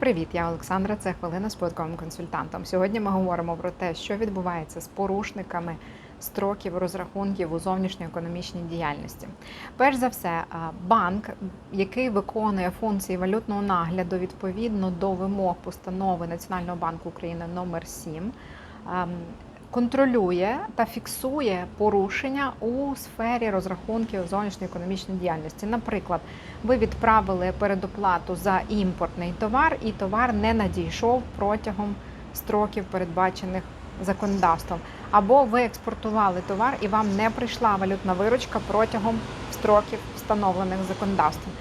Привіт, я Олександра. Це хвилина з податковим консультантом. Сьогодні ми говоримо про те, що відбувається з порушниками строків розрахунків у зовнішньоекономічній діяльності. Перш за все, банк, який виконує функції валютного нагляду відповідно до вимог постанови Національного банку України номер 7 ем, контролює та фіксує порушення у сфері розрахунків зовнішньоекономічної діяльності. Наприклад, ви відправили передоплату за імпортний товар, і товар не надійшов протягом строків, передбачених законодавством. Або ви експортували товар і вам не прийшла валютна виручка протягом строків, встановлених законодавством.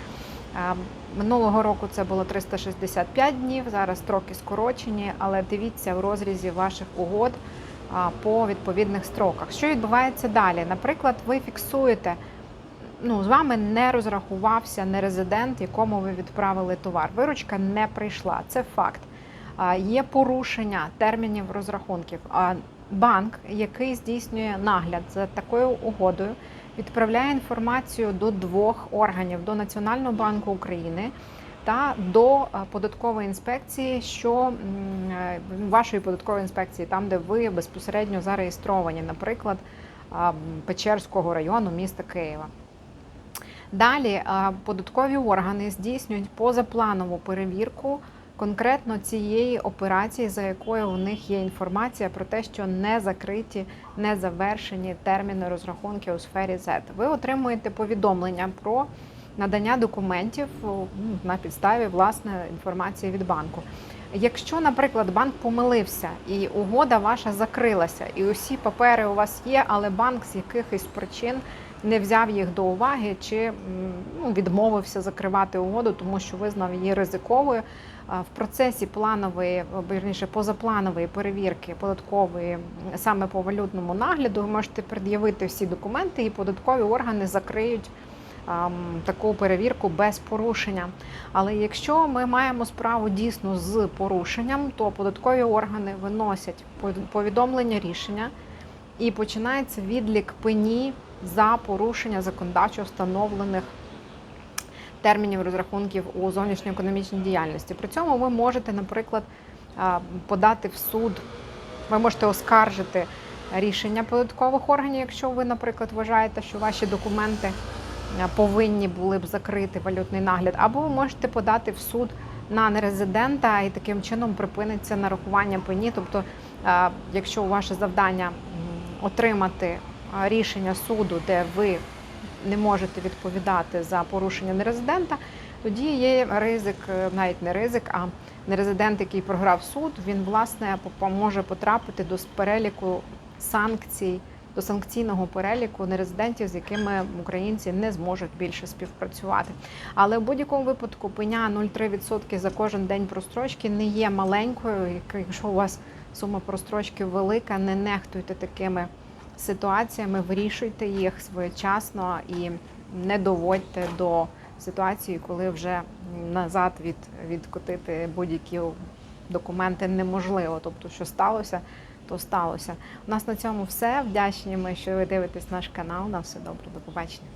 Минулого року це було 365 днів. Зараз строки скорочені, але дивіться в розрізі ваших угод по відповідних строках. Що відбувається далі? Наприклад, ви фіксуєте, ну з вами не розрахувався нерезидент, якому ви відправили товар. Виручка не прийшла. Це факт. Є порушення термінів розрахунків. Банк, який здійснює нагляд за такою угодою, відправляє інформацію до двох органів: до Національного банку України та до е, податкової інспекції, що е, вашої податкової інспекції, там де ви безпосередньо зареєстровані, наприклад, Печерського району міста Києва. Далі податкові органи здійснюють позапланову перевірку конкретно цієї операції, за якою у них є інформація про те, що не закриті, не завершені терміни розрахунки у сфері Z. Ви отримуєте повідомлення про надання документів ну, на підставі власне інформації від банку. Якщо, наприклад, банк помилився і угода ваша закрилася, і усі папери у вас є, але банк з якихось причин не взяв їх до уваги чи ну, відмовився закривати угоду, тому що визнав її ризиковою. В процесі планової, вірніше, позапланової перевірки податкової саме по валютному нагляду, ви можете пред'явити всі документи, і податкові органи закриють таку перевірку без порушення. Але якщо ми маємо справу дійсно з порушенням, то податкові органи виносять повідомлення рішення і починається відлік пені за порушення законодавчо встановлених термінів розрахунків у зовнішньоекономічній діяльності. При цьому ви можете, наприклад, подати в суд, ви можете оскаржити рішення податкових органів, якщо ви, наприклад, вважаєте, що ваші документи повинні були б закрити валютний нагляд, або ви можете подати в суд на нерезидента і таким чином припиниться нарахування пені. Тобто, а, якщо ваше завдання отримати рішення суду, де ви не можете відповідати за порушення нерезидента, тоді є ризик, е, навіть не ризик, а нерезидент, який програв суд, він власне може потрапити до переліку санкцій, до санкційного переліку нерезидентів, з якими українці не зможуть більше співпрацювати. Але в будь-якому випадку пеня 0,3% за кожен день прострочки не є маленькою. Як- Якщо у вас сума прострочки велика, не нехтуйте такими ситуаціями, вирішуйте їх своєчасно і не доводьте до ситуації, коли вже назад від, відкотити будь-які документи неможливо. Тобто, що сталося, то сталося. У нас на цьому все. Вдячні ми, що ви дивитесь наш канал. На все добре, до побачення.